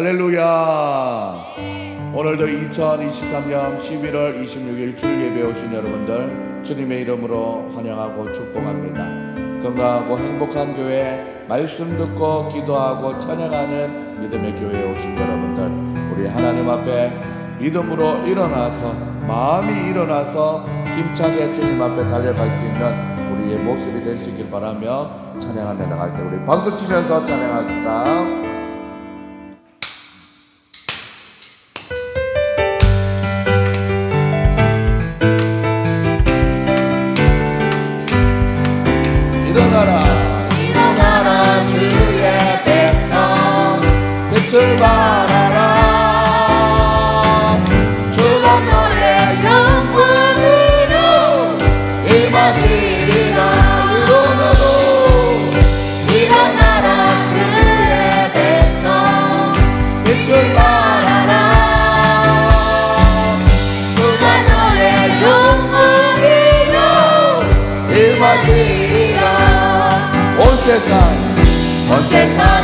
할렐루야. 오늘도 2023년 11월 26일 주일 예배 오신 여러분들 주님의 이름으로 환영하고 축복합니다. 건강하고 행복한 교회 말씀 듣고 기도하고 찬양하는 믿음의 교회에 오신 여러분들 우리 하나님 앞에 믿음으로 일어나서 마음이 일어나서 힘차게 주님 앞에 달려갈 수 있는 우리의 모습이 될 수 있길 바라며 찬양하며 나갈 때 우리 박수 치면서 찬양합니다. 온 세상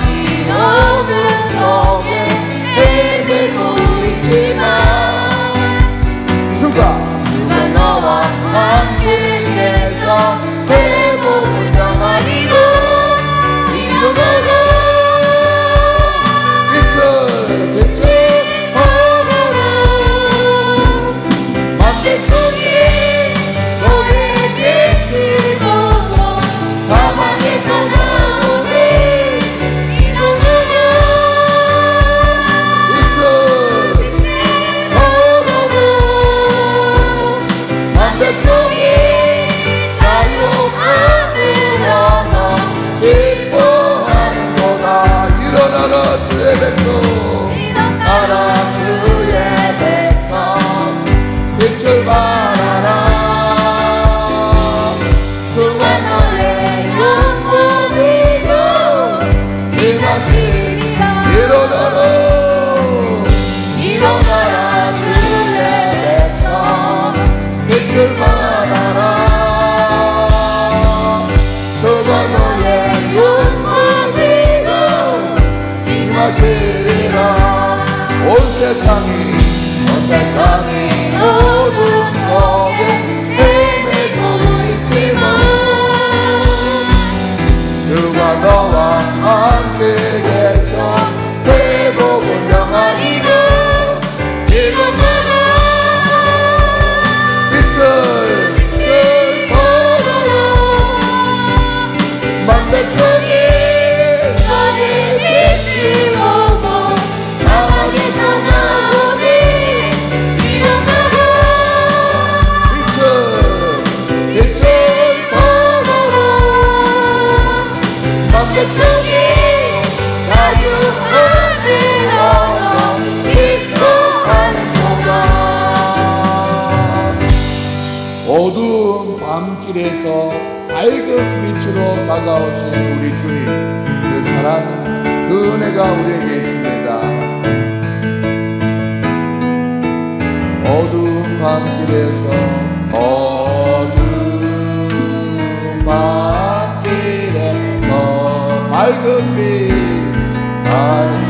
주가 너와 어두운 밤길에서 밝은 빛으로 다가오신 우리 주님 그 사랑 그 은혜가 우리에게 있습니다. 어두운 밤길에서 어두운 밤길에서 밝은 빛 밝은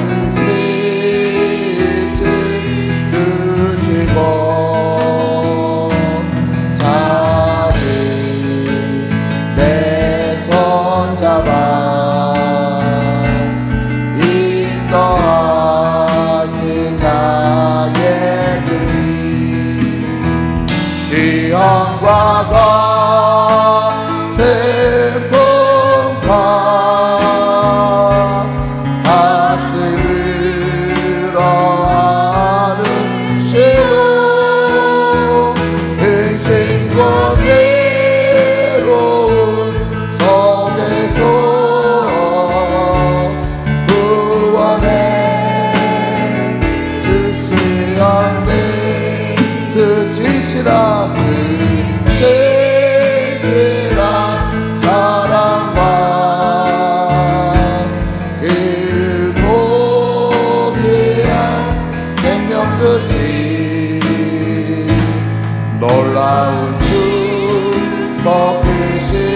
Powerful for Christmas.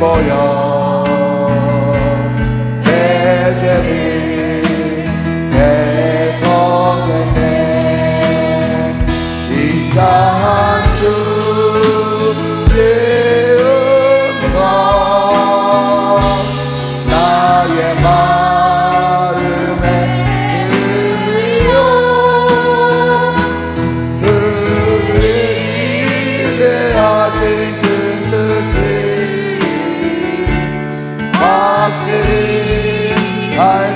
moją. Kalp serin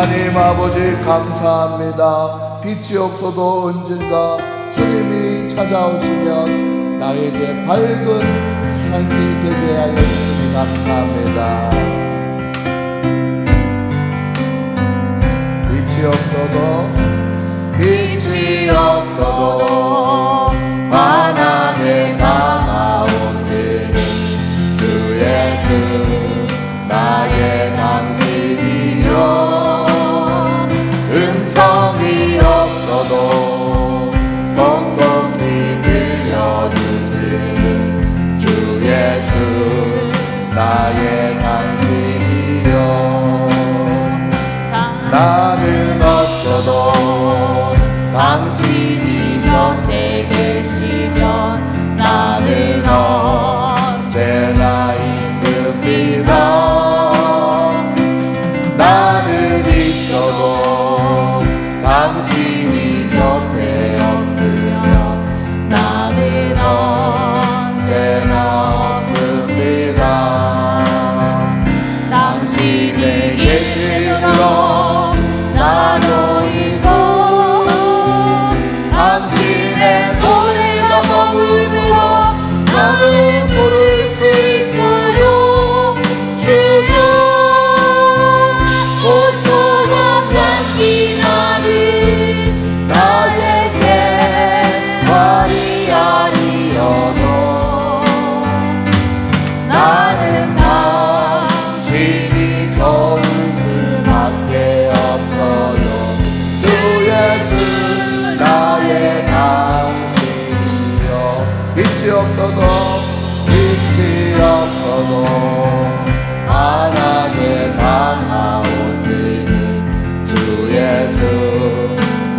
하나님 아버지 감사합니다. 빛이 없어도 언젠가 주님이 찾아오시면 나에게 밝은 삶이 되게 하여 주님 감사합니다. 빛이 없어도 빛이 없어도 환하게 다가오시는 주 예수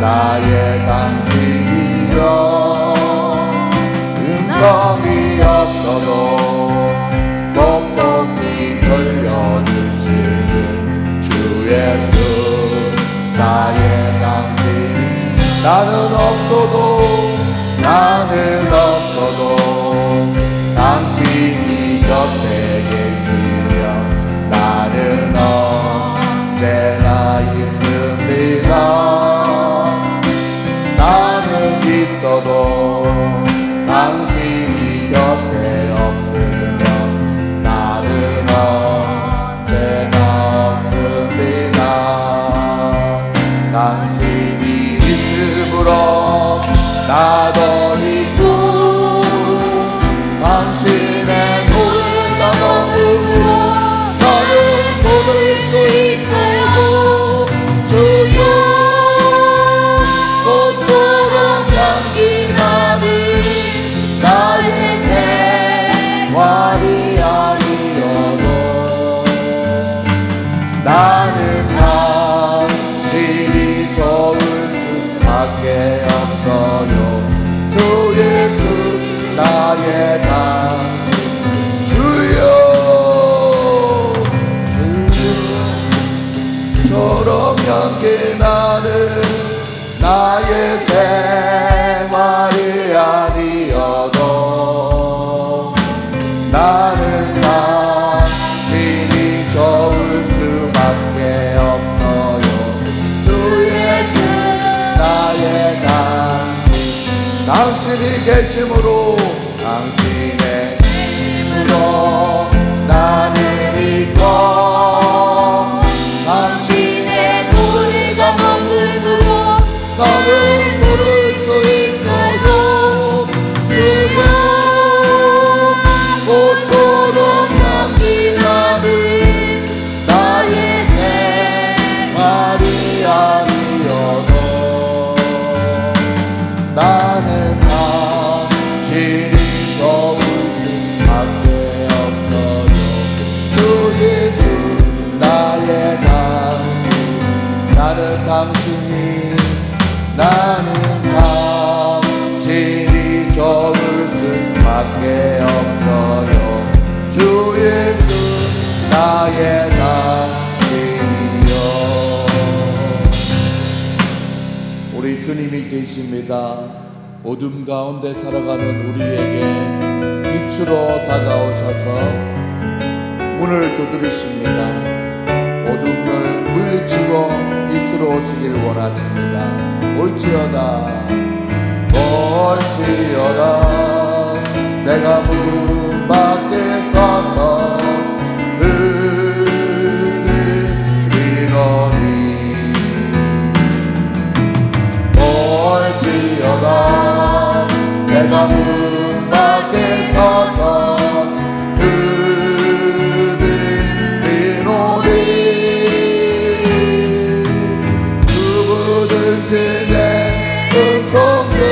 나의 당신이여. 음성이 없어도 똑똑히 들려주시는 주 예수 나의 당신. 나는 없어도 나는 없어도 당신이 곁에 계시며 나는 언제나 있습니다. 나는 나의 생 나는 계십니다. 어둠 가운데 살아가는 우리에게 빛으로 다가오셔서 문을 두드리십니다. 어둠을 물리치고 빛으로 오시길 원하십니다. 올지어다 올지어다. 내가 문 음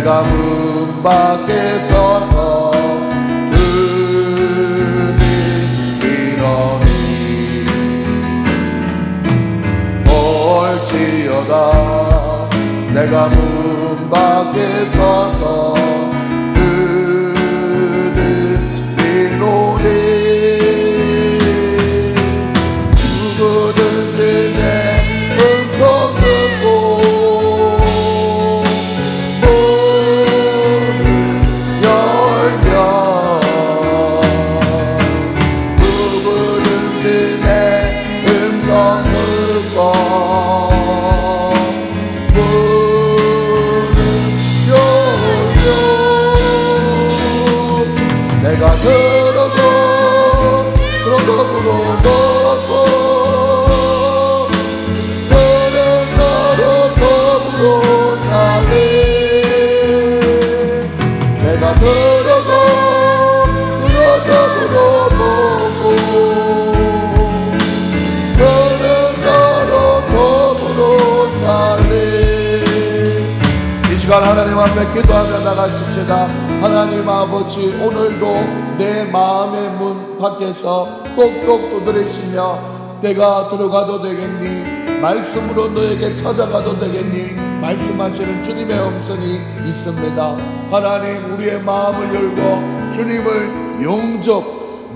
내가 문 밖에 서서 들리노니 볼지어다. 내가 문 밖에 서서 시간 하나님 앞에 기도하며 나가십시다. 하나님 아버지 오늘도 내 마음의 문 밖에서 똑똑 두드리시며 내가 들어가도 되겠니? 말씀으로 너에게 찾아가도 되겠니? 말씀하시는 주님의 음성이 있습니다. 하나님 우리의 마음을 열고 주님을 영접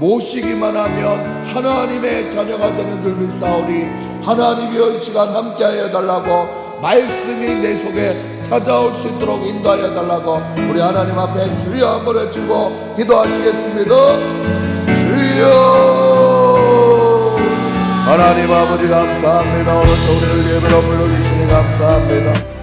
모시기만 하면 하나님의 자녀가 되는 줄 믿사오니 하나님이 이 시간 함께하여 달라고 말씀이 내 속에 찾아올 수 있도록 인도하여 달라고 우리 하나님 앞에 주여 한번 외치고 기도하시겠습니다. 주여. 하나님 아버지 감사합니다. 오늘도 우리를 예배로 불러주시니 감사합니다